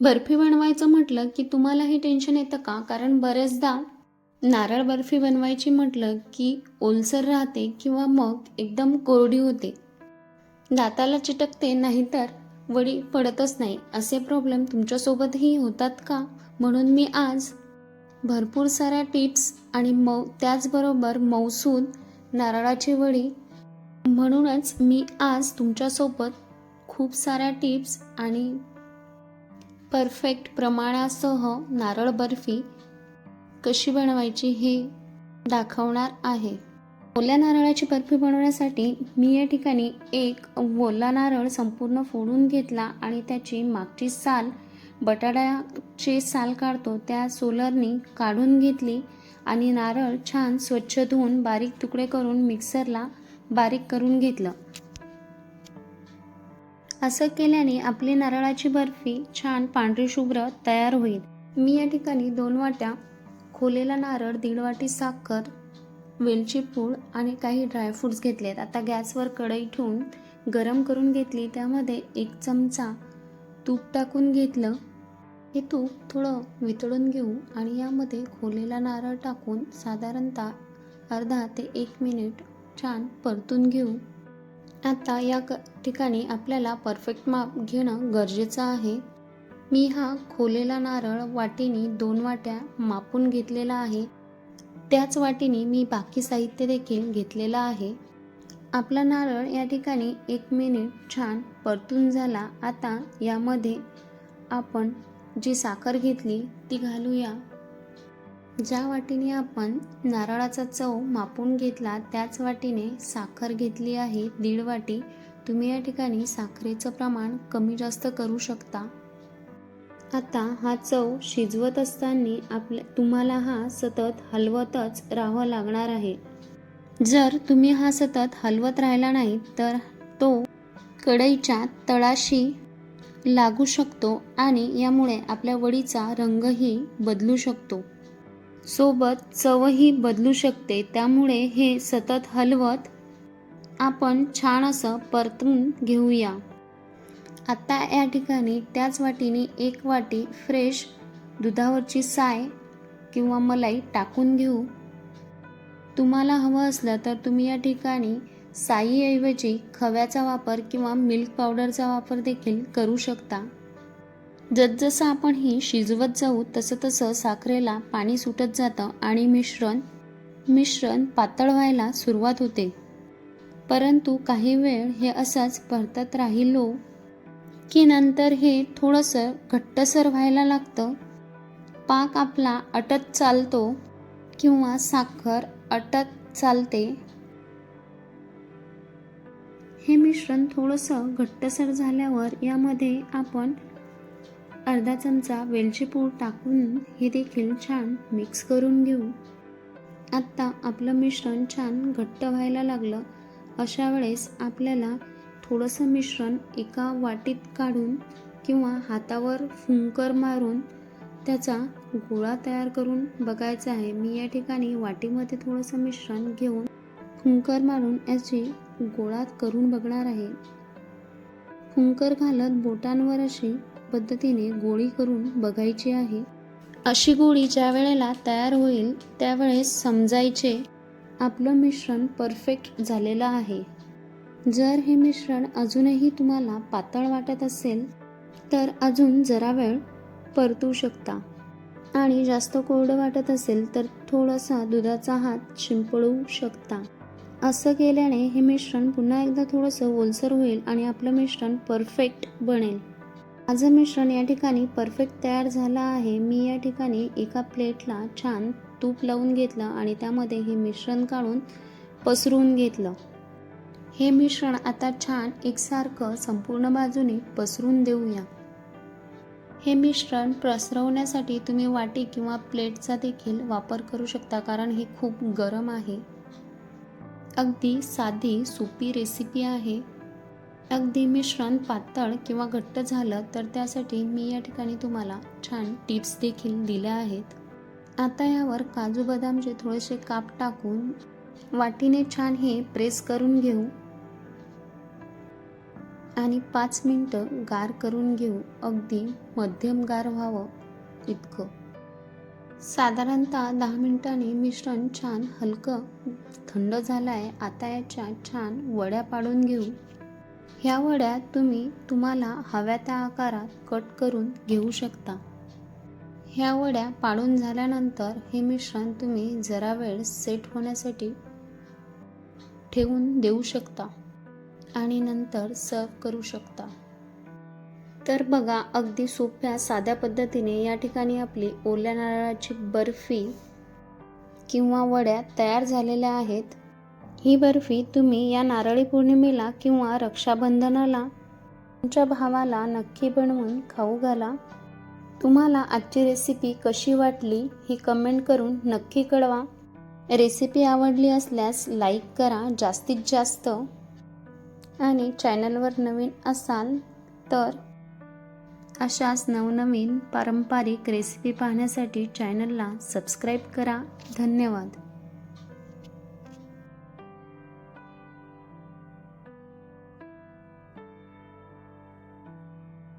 बर्फी बनवायचं म्हटलं की तुम्हाला हे टेन्शन येतं का? कारण बऱ्याचदा नारळ बर्फी बनवायची म्हटलं की ओलसर राहते किंवा मग एकदम कोरडी होते. दाताला चिटकते नाहीतर वडी पडतच नाही. असे प्रॉब्लेम तुमच्यासोबतही होतात का? म्हणून मी आज भरपूर साऱ्या टिप्स आणि मऊ त्याचबरोबर मौसूद नारळाची वडी म्हणूनच मी आज तुमच्यासोबत खूप साऱ्या टिप्स आणि परफेक्ट प्रमाणासह नारळ बर्फी कशी बनवायची हे दाखवणार आहे. ओल्या नारळाची बर्फी बनवण्यासाठी मी या ठिकाणी एक ओला नारळ संपूर्ण फोडून घेतला आणि त्याची मागची साल बटाट्याचे साल काढतो त्या सोलरनी काढून घेतली आणि नारळ छान स्वच्छ धुवून बारीक तुकडे करून मिक्सरला बारीक करून घेतलं. असं केल्याने आपली नारळाची बर्फी छान पांढरी शुभ्र तयार होईल. मी या ठिकाणी दोन वाट्या खोलेला नारळ दीड वाटी साखर वेलची पूड आणि काही ड्रायफ्रूट्स घेतलेत. आता गॅसवर कढई ठेवून गरम करून घेतली. त्यामध्ये एक चमचा तूप टाकून घेतलं. हे तूप थोडं वितळून घेऊ आणि यामध्ये खोलेला नारळ टाकून साधारणतः अर्धा ते एक मिनिट छान परतून घेऊ. आता या क ठिकाणी आपल्याला परफेक्ट माप घेणं गरजेचं आहे. मी हा खोलेला नारळ वाटीनी दोन वाट्या मापून घेतलेला आहे. त्याच वाटीने मी बाकी साहित्य देखील घेतलेलं आहे. आपला नारळ या ठिकाणी एक मिनिट छान परतून झाला. आता यामध्ये आपण जी साखर घेतली ती घालूया. ज्या वाटीने आपण नारळाचा चव मापून घेतला त्याच वाटीने साखर घेतली आहे दीड वाटी तुम्ही या ठिकाणी साखरेचं प्रमाण कमी जास्त करू शकता. आता हा चव शिजवत असताना आपल्या तुम्हाला हा सतत हलवतच राहावं लागणार आहे. जर तुम्ही हा सतत हलवत राहिला नाही तर तो कढईच्या तळाशी लागू शकतो आणि यामुळे आपल्या वडीचा रंगही बदलू शकतो. सोबत चवही बदलू शकते. त्यामुळे हे सतत हलवत आपण छान असं परतून घेऊया. आता या ठिकाणी त्याच वाटीने एक वाटी फ्रेश दुधावरची साय किंवा मलाई टाकून घेऊ. तुम्हाला हवं असलं तर तुम्ही या ठिकाणी साईऐवजी खव्याचा वापर किंवा मिल्क पावडरचा वापर देखील करू शकता. जसजसं आपण ही शिजवत जाऊ तसं तसं साखरेला पाणी सुटत जातं आणि मिश्रण मिश्रण पातळ व्हायला सुरुवात होते. परंतु काही वेळ हे असंच परतत राहिलो की नंतर हे थोडंसं घट्टसर व्हायला लागतं. पाक आपला अटत चालतो किंवा साखर अटत चालते. हे मिश्रण थोडंसं घट्टसर झाल्यावर यामध्ये आपण अर्धा चमचा वेलची पूड टाकून हे देखील छान मिक्स करून घेऊ. आत्ता आपलं मिश्रण छान घट्ट व्हायला लागलं. अशा वेळेस आपल्याला थोडंसं मिश्रण एका वाटीत काढून किंवा हातावर फुंकर मारून त्याचा गोळा तयार करून बघायचा आहे. मी या ठिकाणी वाटीमध्ये थोडंसं मिश्रण घेऊन फुंकर मारून याची गोळा करून बघणार आहे. फुंकर घालत बोटांवर अशी पद्धतीने गोळी करून बघायची आहे. अशी गोळी ज्या वेळेला तयार होईल त्यावेळेस समजायचे आपलं मिश्रण परफेक्ट झालेलं आहे. जर हे मिश्रण अजूनही तुम्हाला पातळ वाटत असेल तर अजून जरा वेळ परतू शकता. आणि जास्त कोरडं वाटत असेल तर थोडासा दुधाचा हात शिंपडू शकता. असं केल्याने हे मिश्रण पुन्हा एकदा थोडंसं ओलसर होईल आणि आपलं मिश्रण परफेक्ट बनेल. माझं मिश्रण या ठिकाणी परफेक्ट तयार झालं आहे. मी या ठिकाणी एका प्लेटला छान तूप लावून घेतलं आणि त्यामध्ये हे मिश्रण काढून पसरवून घेतलं. हे मिश्रण आता छान एकसारखं संपूर्ण बाजूने पसरून देऊया. हे मिश्रण पसरवण्यासाठी तुम्ही वाटी किंवा प्लेटचा देखील वापर करू शकता कारण हे खूप गरम आहे. अगदी साधी सोपी रेसिपी आहे. अगदी मिश्रण पातळ किंवा घट्ट झालं तर त्यासाठी मी या ठिकाणी तुम्हाला छान टिप्स देखील दिल्या आहेत. आता यावर काजू बदामचे थोडेसे काप टाकून वाटीने छान हे प्रेस करून घेऊ. आणि पाच मिनटं गार करून घेऊ. अगदी मध्यम गार व्हावं इतकं. साधारणतः दहा मिनिटांनी मिश्रण छान हलकं थंड झालं आहे आता याच्या छान वड्या पाडून घेऊ. ह्या वड्या तुम्ही तुम्हाला हव्या त्या आकारात कट करून घेऊ शकता. ह्या वड्या पाडून झाल्यानंतर हे मिश्रण तुम्ही जरा वेळ सेट होण्यासाठी ठेवून देऊ शकता आणि नंतर सर्व करू शकता. तर बघा अगदी सोप्या साध्या पद्धतीने या ठिकाणी आपली ओल्या नारळाची बर्फी किंवा वड्या तयार झालेल्या आहेत. ही बर्फी तुम्ही या नारळी पौर्णिमेला किंवा रक्षाबंधनाला तुमच्या भावाला नक्की बनवून खाऊ घाला. तुम्हाला आजची रेसिपी कशी वाटली ही कमेंट करून नक्की कळवा. रेसिपी आवडली असल्यास लाईक करा जास्तीत जास्त. आणि चॅनलवर नवीन असाल तर अशाच नवनवीन पारंपरिक रेसिपी पाहण्यासाठी चॅनलला सबस्क्राईब करा. धन्यवाद.